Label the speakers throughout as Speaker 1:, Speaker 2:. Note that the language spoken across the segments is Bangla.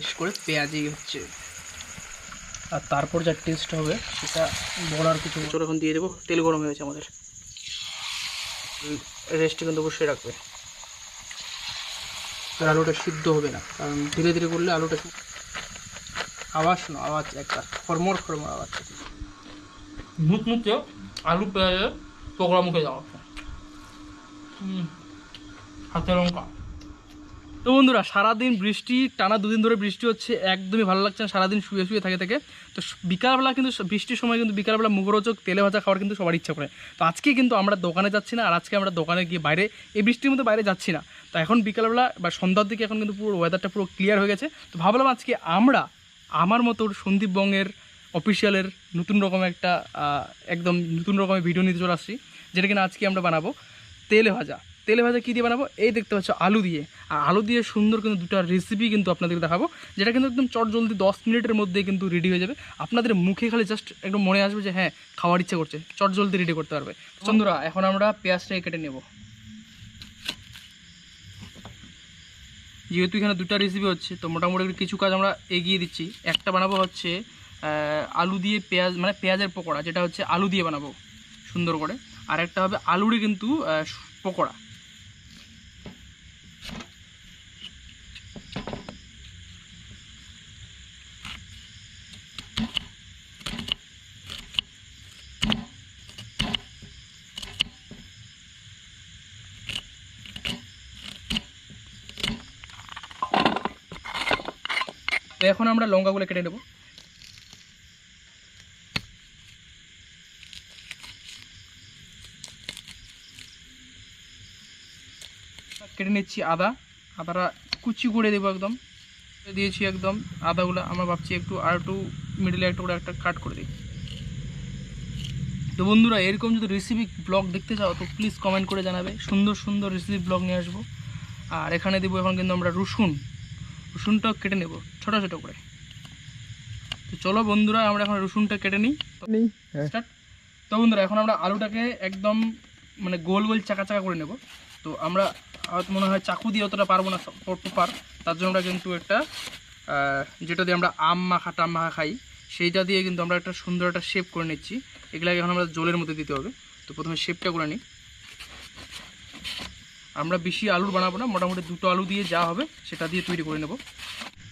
Speaker 1: বিশেষ করে পেঁয়াজই হচ্ছে। আর তারপর যা টেস্ট হবে সেটা বলার কিছু। চলো এখন দিয়ে দেবো। তেল গরম হয়েছে আমাদের। রেস্টে কিন্তু অবশ্যই রাখবে। আর আলুটা সিদ্ধ হবে না। কারণ ধীরে ধীরে করলে আলুটা আওয়াজ না আওয়াজ একটা। খরমর খরমর আওয়াজ।
Speaker 2: মুখ মুখে আলু পেঁয়াজের পকোড়া মুখে যাওয়া। হুম হাতে লঙ্কা।
Speaker 1: তো বন্ধুরা, সারাদিন বৃষ্টি, টানা দুদিন ধরে বৃষ্টি হচ্ছে, একদমই ভালো লাগছে না, সারাদিন শুয়ে শুয়ে থাকে থেকে। তো বিকালবেলা কিন্তু বৃষ্টির সময় কিন্তু বিকালবেলা মুখরোচক, তেলে ভাজা খাওয়ার কিন্তু সবার ইচ্ছা করে। তো আজকে কিন্তু আমরা দোকানে যাচ্ছি না, আর আজকে আমরা দোকানে গিয়ে বাইরে, এই বৃষ্টির মধ্যে বাইরে যাচ্ছি না। তো এখন বিকালবেলা বা সন্ধ্যার দিকে এখন কিন্তু পুরো ওয়েদারটা পুরো ক্লিয়ার হয়ে গেছে। তো ভাবলাম আজকে আমরা, আমার মতো সন্দীপ বঙ্গের অফিসিয়ালের নতুন রকম একটা একদম নতুন রকমের ভিডিও নিতে চলে আসছি, যেটা কিনা আজকে আমরা বানাবো তেলে ভাজা। তেলে ভাজা কী দিয়ে বানাবো? এই দেখতে পাচ্ছ আলু দিয়ে। আর আলু দিয়ে সুন্দর কিন্তু দুটো রেসিপি কিন্তু আপনাদেরকে দেখাবো যেটা কিন্তু একদম চট জলদি দশ মিনিটের মধ্যেই কিন্তু রেডি হয়ে যাবে। আপনাদের মুখে খালি জাস্ট একটু মনে আসবে যে হ্যাঁ খাওয়ার ইচ্ছে করছে চট জলদি রেডি করতে পারবে। চন্দ্রা এখন আমরা পেঁয়াজটাকে কেটে নেব। যেহেতু এখানে দুটো রেসিপি হচ্ছে তো মোটামুটি কিছু কাজ আমরা এগিয়ে দিচ্ছি। একটা বানাবো হচ্ছে আলু দিয়ে পেঁয়াজ মানে পেঁয়াজের পকোড়া যেটা হচ্ছে আলু দিয়ে বানাবো সুন্দর করে। আর একটা হবে আলুরই কিন্তু পকোড়া। তো এখন আমরা লঙ্কাগুলো কেটে নেব। কেটে নিচ্ছি আদা। আদাটা কুচি করে দেবো একদম। দিয়েছি একদম আদাগুলো। আমরা ভাবছি একটু আর একটু মিডিলে একটা করে একটা কাট করে দিই। তো বন্ধুরা, এরকম যদি রেসিপি ব্লগ দেখতে চাও, তো প্লিজ কমেন্ট করে জানাবে। সুন্দর সুন্দর রেসিপি ব্লগ নিয়ে আসব। আর এখানে দেবো এখন কিন্তু আমরা রসুন। রসুনটাও কেটে নেব ছোটো ছোটো করে। তো চলো বন্ধুরা আমরা এখন রসুনটা কেটে নিই। স্টার্ট তো বন্ধুরা এখন আমরা আলুটাকে একদম মানে গোল গোল চাকা চাকা করে নেব। তো আমরা হয়তো মনে হয় চাকু দিয়ে অতটা পারব না প্রপার তার জন্য আমরা কিন্তু একটা যেটা দিয়ে আমরা আম মাখা টাম মাখা খাই সেইটা দিয়ে কিন্তু আমরা একটা সুন্দর একটা শেপ করে নিচ্ছি। এগুলাকে এখন আমরা জলের মধ্যে দিতে হবে। তো প্রথমে শেপটা করে নিই। আমরা বেশি আলুর বানাবো না মোটামুটি দুটো আলু দিয়ে যা হবে সেটা দিয়ে তৈরি করে নেব।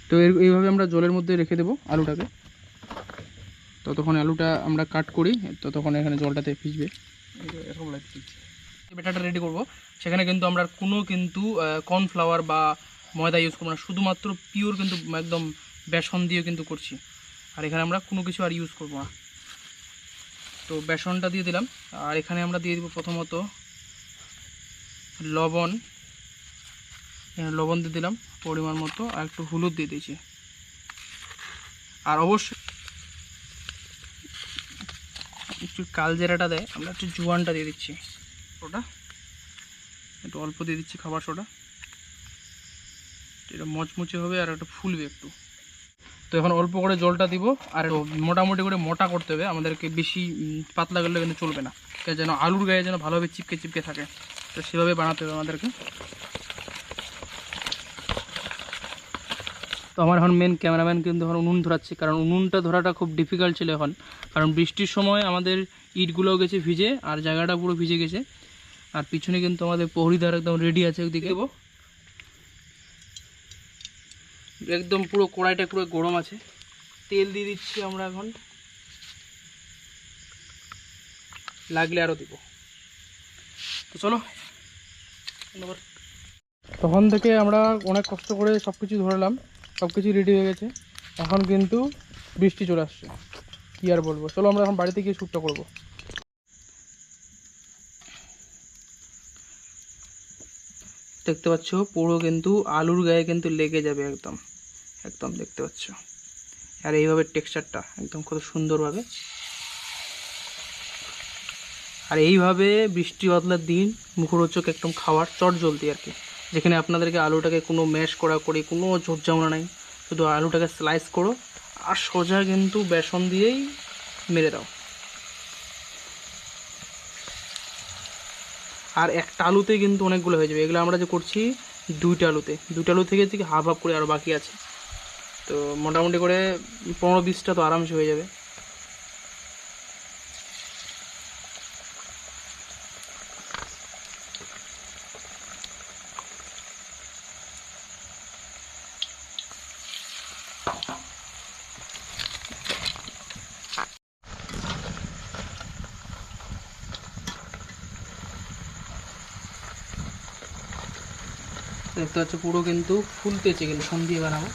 Speaker 1: তো এর- এইভাবে আমরা জলের মধ্যে রেখে দেবো আলুটাকে। ততক্ষণ আলুটা আমরা কাট করি ততক্ষণ এখানে জলটাতে ভিজবে। এরকম লাগছে। ব্যাটারটা রেডি করব। সেখানে কিন্তু আমরা কোনো কিন্তু কর্নফ্লাওয়ার বা ময়দা ইউজ করব না। শুধুমাত্র পিওর কিন্তু একদম বেসন দিয়ে কিন্তু করছি। আর এখানে আমরা কোনো কিছু আর ইউজ করব না। তো বেসনটা দিয়ে দিলাম। আর এখানে আমরা দিয়ে দিব প্রথমত লবণ লবণ দিয়ে দিলাম, পরিমাণ মতো, আর একটু হলুদ দিয়ে দিয়েছি। আর অবশ্যই একটু কালজেরাটা দেয়, আমরা একটু জোয়ানটা দিয়ে দিচ্ছি ওটা একটু অল্প দিয়ে দিচ্ছি খাবার সোডা। এটা মচমুচে হবে আর একটু ফুলবে একটু। তো এখন অল্প করে জলটা দিব, আর মোটামুটি করে মোটা করতে হবে। আমাদেরকে বেশি পাতলা করলে কিন্তু চলবে না। যেন আলুর গায়ে যেন ভালোভাবে চিপকে চিপকে থাকে। তো সেভাবে বানাতে হবে আমাদেরকে। তো আমার এখন মেন ক্যামেরাম্যান কিন্তু এখন উনুন ধরাচ্ছে কারণ উনুনটা ধরাটা খুব ডিফিকাল্ট ছিল এখন। কারণ বৃষ্টির সময় আমাদের ইটগুলোও গেছে ভিজে আর জায়গাটা পুরো ভিজে গেছে। আর পিছনে কিন্তু আমাদের প্রহরীদার একদম রেডি আছে ওইদিকে দেবো একদম পুরো কড়াইটা পুরো গরম আছে। তেল দিয়ে দিচ্ছি আমরা এখন। লাগলে আরও দিব। তো চলো। ধন্যবাদ। তখন থেকে আমরা অনেক কষ্ট করে সব কিছু ধরলাম সব কিছু রেডি হয়ে গেছে। এখন কিন্তু বৃষ্টি চলে আসছে। কী আর বলব? চলো আমরা এখন বাড়িতে গিয়ে শ্যুটটা করব। দেখতে পাচ্ছ পুরো কিন্তু আলুর গায়ে কিন্তু লেগে যাবে একদম। একদম দেখতে পাচ্ছ। আর এইভাবে টেক্সচারটা একদম কত সুন্দরভাবে আর এইভাবে বৃষ্টি বাদলার দিন মুখরোচক একদম খাওয়ার চট জলদি আর কি। যেখানে আপনাদেরকে আলুটাকে কোনো ম্যাশ করা করি কোনো ঝোট জামনা নাই। শুধু আলুটাকে স্লাইস করো আর সোজা কিন্তু বেসন দিয়েই মেরে দাও। আর একটা আলুতে কিন্তু অনেকগুলো হয়ে যাবে। এগুলো আমরা যে করছি দুইটা আলুতে। দুইটা আলু থেকে থেকে হাফ হাফ করে আরও বাকি আছে। তো মোটামুটি করে পনেরো বিশটা তো আরামসে হয়ে যাবে। দেখতে পাচ্ছ, পুরো কিন্তু ফুলতেছে, কিন্তু সন্ধ্যে বানাবো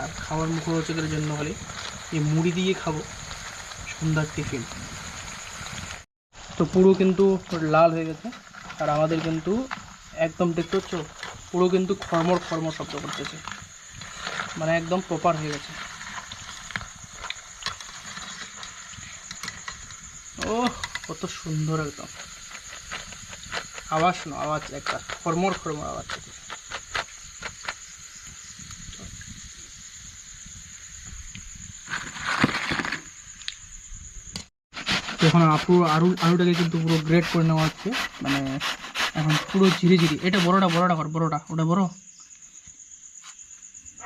Speaker 1: আর খাবার মুখরোচকের জন্য হলে এই মুড়ি দিয়ে খাব, সন্ধ্যার টিফিন। তো পুরো কিন্তু লাল হয়ে গেছে, আর আমাদের কিন্তু একদম দেখতে পাচ্ছ, পুরো কিন্তু খরমর খরমর শব্দ করতেছে। মানে একদম প্রপার হয়ে গেছে। ও কত সুন্দর একদম। আওয়াজ না, আওয়াজ একটা খরমর খরমর আওয়াজ। এখন পুরো আলু আলুটাকে কিন্তু পুরো গ্রেড করে নেওয়া হচ্ছে। মানে এখন পুরো ঝিরি ঝিরি। এটা বড়টা বড়টা কর, বড়টা। ওটা বড়?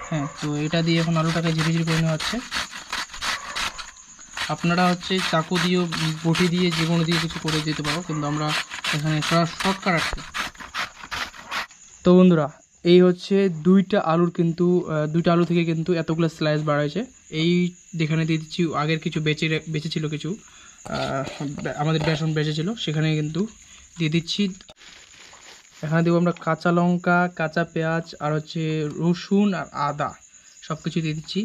Speaker 1: হ্যাঁ তো এটা দিয়ে এখন আলুটাকে ঝিরি ঝিরি করে নেওয়া হচ্ছে। আপনারা হচ্ছে চাকু দিয়েও বটি দিয়ে, যে কোনো দিয়ে কিছু করে দিতে পারো। কিন্তু আমরা এখানে শর্টকাট আছে। তো বন্ধুরা, এই হচ্ছে দুইটা আলুর কিন্তু দুইটা আলু থেকে কিন্তু এতগুলো স্লাইস বাড়াইছে। এই যেখানে দিয়ে দিচ্ছি, আগের কিছু বেঁচে বেঁচে ছিল কিছু। আমাদের বেসন বেঁচে ছিল সেখানে কিন্তু দিয়ে দিচ্ছি। এখানে দেবো আমরা কাঁচা লঙ্কা, কাঁচা পেঁয়াজ, আর হচ্ছে রসুন আর আদা সব কিছু দিয়ে দিচ্ছি।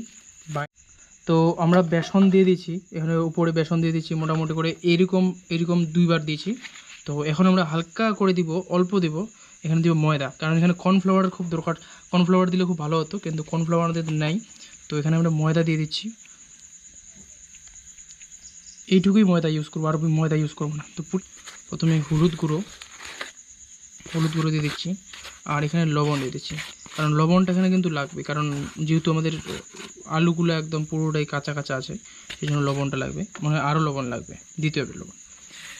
Speaker 1: তো আমরা বেসন দিয়ে দিচ্ছি, এখানে উপরে বেসন দিয়ে দিচ্ছি, মোটামুটি করে এরকম এরকম দুইবার দিয়েছি। তো এখন আমরা হালকা করে দিব, অল্প দিব, এখানে দিব ময়দা, কারণ এখানে কর্নফ্লাওয়ার খুব দরকার। কর্নফ্লাওয়ার দিলে খুব ভালো হতো, কিন্তু কর্নফ্লাওয়ার আমাদের নাই। তো এখানে আমরা ময়দা দিয়ে দিচ্ছি। এইটুকুই ময়দা ইউজ করব, আর ময়দা ইউজ করব না। তো প্রথমে হলুদ গুঁড়ো হলুদ গুঁড়ো দিয়ে দিচ্ছি, আর এখানে লবণ দিয়ে দিচ্ছি। কারণ লবণটা এখানে কিন্তু লাগবে, কারণ যেহেতু আমাদের আলুগুলো একদম পুরোটাই কাঁচা কাঁচা আছে, সেই জন্য লবণটা লাগবে। মানে আরও লবণ লাগবে, দ্বিতীয় লবণ।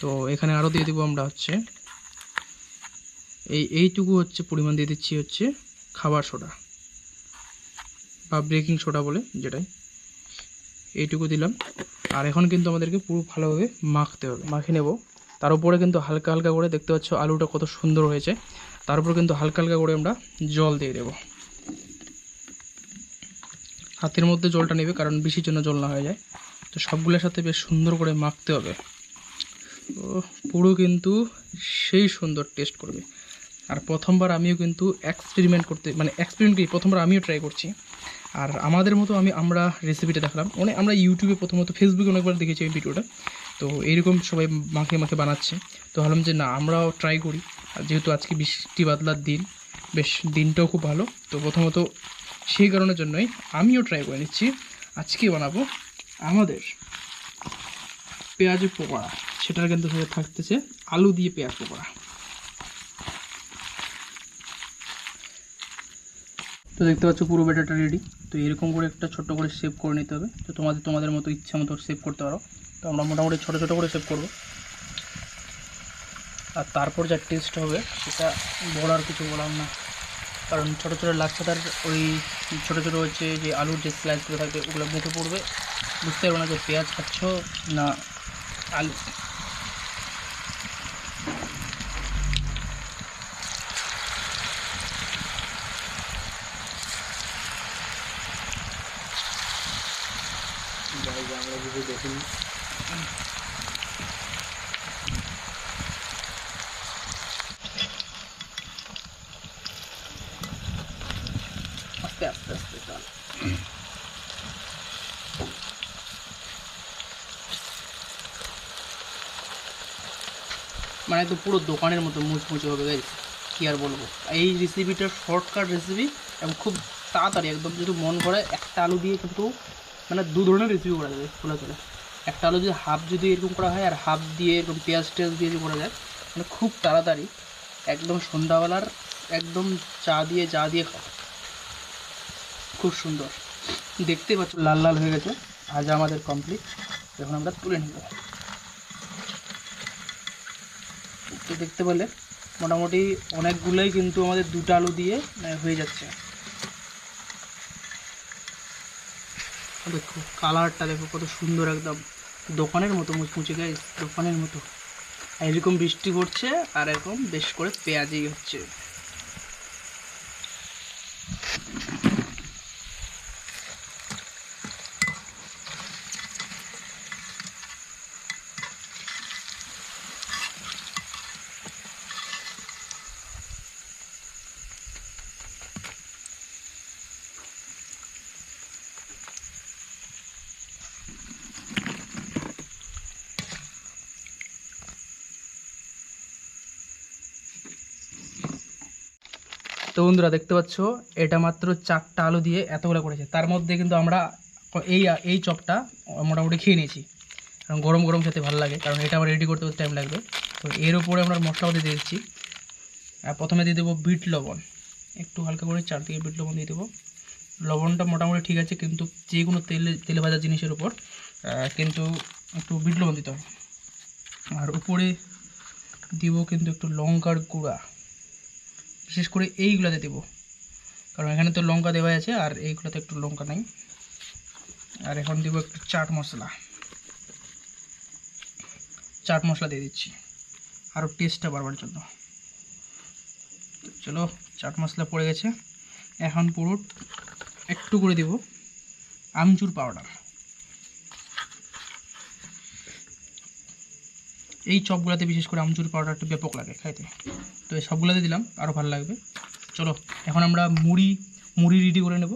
Speaker 1: তো এখানে আরও দিয়ে দেবো আমরা হচ্ছে, এই এইটুকু হচ্ছে পরিমাণ দিয়ে দিচ্ছি হচ্ছে খাবার সোডা, বা বেকিং সোডা বলে যেটাই। এইটুকু দিলাম। আর এখন কিন্তু আমাদেরকে পুরো ভালোভাবে মাখতে হবে। মাখে নেব। তার উপরে কিন্তু হালকা হালকা করে দেখতে পাচ্ছ আলুটা কত সুন্দর হয়েছে। তার উপর কিন্তু হালকা হালকা করে আমরা জল দিয়ে দেব। হাতের মধ্যে জলটা নেবে কারণ বেশির জন্য জল না হয়ে যায়। তো সবগুলোর সাথে বেশ সুন্দর করে মাখতে হবে। তো পুরো কিন্তু সেই সুন্দর টেস্ট করবে। আর প্রথমবার আমিও কিন্তু এক্সপেরিমেন্ট করতে মানে এক্সপেরিমেন্ট করি প্রথমবার আমিও ট্রাই করছি। আর আমাদের মতো আমি, আমরা রেসিপিটা দেখালাম। অনেক, আমরা ইউটিউবে প্রথমত ফেসবুকে অনেকবার দেখেছি এই ভিডিওটা তো এইরকম সবাই মাখে মাখে বানাচ্ছে। তো ভাবলাম যে না, আমরাও ট্রাই করি। আর যেহেতু আজকে বৃষ্টি বাদলার দিন, বেশ দিনটাও খুব ভালো। তো প্রথমত সেই কারণের জন্যই আমিও ট্রাই করে নিচ্ছি। আজকে বানাবো আমাদের পেঁয়াজ পকোড়া। সেটার কিন্তু থাকতেছে আলু দিয়ে পেঁয়াজ পকোড়া। তো দেখতে পাচ্ছ পুরো ব্যাটারটা রেডি তো এরকম করে একটা ছোট্ট করে সেভ করে নিতে হবে। তো তোমাদের তোমাদের মতো ইচ্ছা মতো সেভ করতে পারো। তো আমরা মোটামুটি ছোটো ছোটো করে সেভ করব। আর তারপর যা টেস্ট হবে, সেটা বলার কিছু বলার না। কারণ ছোটো ছোটো লাগছে তার ওই ছোটো ছোটো হচ্ছে যে আলুর যে স্লাইসগুলো থাকবে ওগুলো মুখে পড়বে। বুঝতে পারব না যে পেঁয়াজ খাচ্ছ না আলু আস্তে আস্তে আস্তে মানে তো পুরো দোকানের মতো মুচমুচে হবে গাইজ কি আর বলব? এই রেসিপিটা শর্টকাট রেসিপি এবং খুব তাড়াতাড়ি, একদম যদি মন করে, একটা আলু দিয়ে কিন্তু মানে দু ধরনের রেসিপি করা যাবে খোলা চলে। একটা আলু যদি হাফ যদি এরকম করা হয়, আর হাফ দিয়ে এরকম পেঁয়াজ টেয়াজ দিয়ে যদি করা যায় মানে খুব তাড়াতাড়ি, একদম সন্ধ্যাবেলার একদম চা দিয়ে চা দিয়ে খাওয়া খুব সুন্দর। দেখতে পাচ্ছ, লাল লাল হয়ে গেছে। ভাজা আমাদের কমপ্লিট এখন আমরা তুলে নেব। তো দেখতে পেলে, মোটামুটি অনেকগুলোই কিন্তু আমাদের দুটো আলু দিয়ে হয়ে যাচ্ছে। দেখো, কালারটা দেখো, কত সুন্দর একদম। দোকানের মতো মুচমুচে গাইস দোকানের মতো। এরকম বৃষ্টি পড়ছে, আর এরকম বেশ করে পেঁয়াজি হচ্ছে। তো বন্ধুরা দেখতে পাচ্ছ, এটা মাত্র চারটা আলু দিয়ে এতগুলো করেছে। তার মধ্যে কিন্তু আমরা এই এই চপটা মোটামুটি খেয়ে নিয়েছি। কারণ গরম গরম খেতে ভালো লাগে, কারণ এটা আবার রেডি করতে টাইম লাগবে। তো এর উপরে আমরা মশলাপাতি দিয়ে দিচ্ছি। আর প্রথমে দিয়ে দেবো বিট লবণ। একটু হালকা করে চারদিকে বিট লবণ দিয়ে দেবো। লবণটা মোটামুটি ঠিক আছে, কিন্তু যে কোনো তেলে তেলে ভাজা জিনিসের উপর কিন্তু একটু বিট লবণ দিতে হবে। আর উপরে দিব কিন্তু একটু লঙ্কার গুঁড়া। বিশেষ করে এইগুলোতে দেবো। কারণ এখানে তো লঙ্কা দেওয়া আছে, আর এইগুলোতে একটু লঙ্কা নেই। আর এখন দেবো একটু চাট মশলা। চাট মশলা দিয়ে দিচ্ছি। আরও টেস্টটা বাড়বার জন্য। চলো, চাট মশলা পড়ে গেছে। এখন পুরো একটু করে দেব। আমচুর পাউডার এই চপগুলোতে বিশেষ করে আমচুর পাউডারটা ব্যাপক লাগে খাইতে। তো এই সবগুলোতে দিলাম আরও ভালো লাগবে। চলো, এখন আমরা মুড়ি মুড়ি রেডি করে নেব।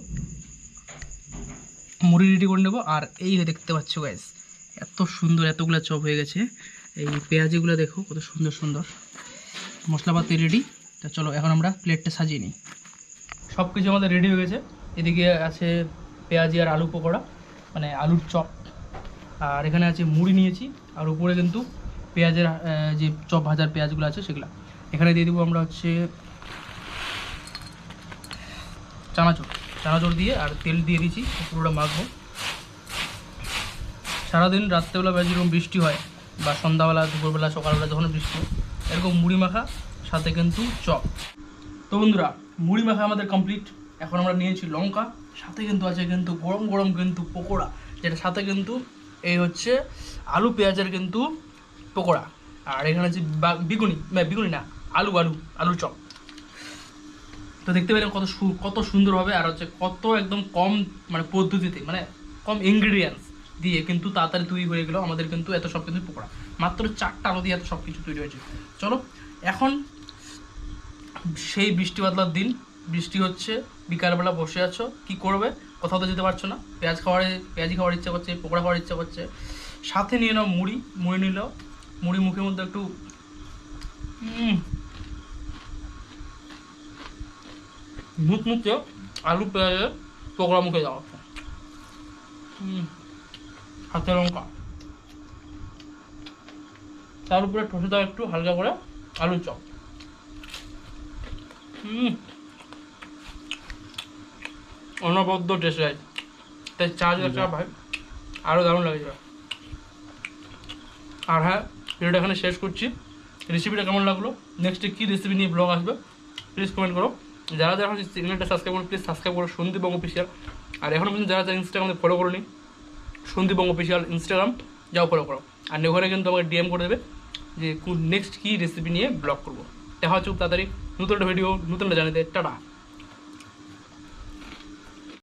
Speaker 1: মুড়ি রেডি করে নেব, আর এই দেখতে পাচ্ছ গ্যাস এত সুন্দর এতগুলো চপ হয়ে গেছে। এই পেঁয়াজিগুলো দেখো, কত সুন্দর সুন্দর। মশলাপাতি রেডি তো চলো, এখন আমরা প্লেটটা সাজিয়ে নিই। সব কিছু আমাদের রেডি হয়ে গেছে। এদিকে আছে পেঁয়াজি আর আলু পকোড়া মানে আলুর চপ। আর এখানে আছে মুড়ি নিয়েছি, আর উপরে কিন্তু পেঁয়াজের যে চপ ভাজার পেঁয়াজগুলো আছে সেগুলো। এখানে দিয়ে দেবো আমরা হচ্ছে চানাচুর। চানাচুর দিয়ে আর তেল দিয়ে দিয়েছি, পুরোটা মাখবো। সারাদিন রাত্রেবেলা বা যেরকম বৃষ্টি হয় বা সন্ধ্যাবেলা, দুপুরবেলা, সকালবেলা যখন বৃষ্টি এরকম মুড়ি মাখা, সাথে কিন্তু চপ। তো বন্ধুরা, মুড়ি মাখা আমাদের কমপ্লিট এখন আমরা নিয়েছি লঙ্কা, সাথে কিন্তু আছে কিন্তু গরম গরম কিন্তু পকোড়া, যেটা সাথে কিন্তু এই হচ্ছে আলু পেঁয়াজের কিন্তু পকোড়া। আর এখানে বা- বেগুনি বেগুনি না, আলু আলু, আলুর চপ। তো দেখতে পেলেন কত কত সুন্দরভাবে আর হচ্ছে কত একদম কম মানে পদ্ধতিতে মানে কম ইনগ্রিডিয়েন্টস দিয়ে কিন্তু তাড়াতাড়ি তৈরি হয়ে গেলো আমাদের কিন্তু এত সব কিন্তু পকোড়া। মাত্র চারটা আলু দিয়ে এত সব কিছু তৈরি হয়েছে। চলো, এখন সেই বৃষ্টি বাদলার দিন, বৃষ্টি হচ্ছে, বিকালবেলা বসে আছো, কি করবে? কোথাও তো যেতে পারছ না। পেঁয়াজ খাওয়ার পেঁয়াজি খাওয়ার ইচ্ছা করছে, পকোড়া খাওয়ার ইচ্ছা করছে। সাথে নিয়ে নাও মুড়ি মুড়ি নিল মুড়ি মুখের মধ্যে একটু উম, মুচমুচে আলু পেঁয়াজের পকোড়া মুখে যাওয়া। হুম হাতে লঙ্কা। তার উপরে ঠসে দাও একটু হালকা করে আলুর চপ। হুম অনবদ্য টেস্ট হয় তাই চা যদি চা ভাই আরও দারুণ লাগে আর হ্যাঁ ভিডিওটা এখানে শেষ করছি। রেসিপিটা কেমন লাগল? নেক্সটে কী রেসিপি নিয়ে ব্লগ আসবে? প্লিজ কমেন্ট করো। যারা যারা এখন চ্যানেলটা সাবস্ক্রাইব করো প্লিজ সাবস্ক্রাইব করো, সন্দীপ অফিসিয়াল আর এখনও পর্যন্ত যারা যারা ইনস্টাগ্রামে ফলো করো নি সন্দীপ অফিসিয়াল ইনস্টাগ্রাম যাও ফলো করো। আর ওখানে কিন্তু আমাকে ডিএম করে দেবে যে নেক্সট কী রেসিপি নিয়ে ব্লগ করব। দেখা হচ্ছে খুব তাড়াতাড়ি। নতুন একটা ভিডিও নতুন একটা জানিয়ে টাটা।